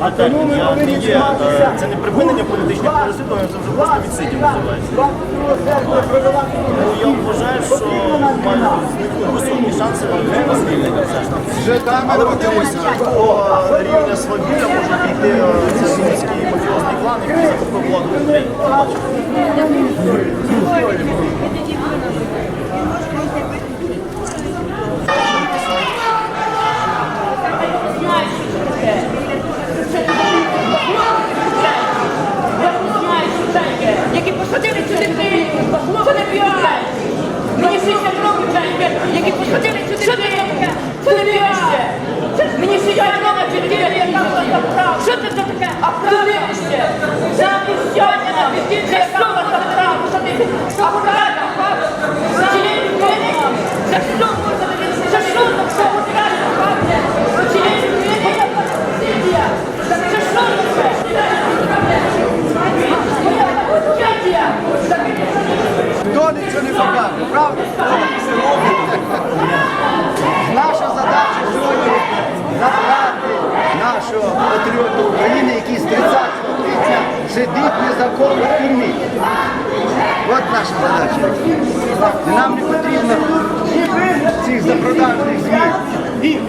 просто термін. Я не є, е, це не припинення політичних переслідувань, це вже просто відсидів називається. Ну, я вважаю, що маю високі шанси на звільнення все ж таки. Але подивимося, до якого рівня свавілля може піти е, цей російський мафіозний клан, який захопив владу в Україні. 60 років вже, які посадили сюди. Що ти таке? Мені 60 років, чи ти Що це таке? А хто Замість сьогодні на підтримку. ніхто нічого не покаже, правда? Наша задача сьогодні забрати нашого патріота України, який з 30 квітня сидить незаконно в тюрмі. От наша задача. Нам не потрібно цих запродажних змін.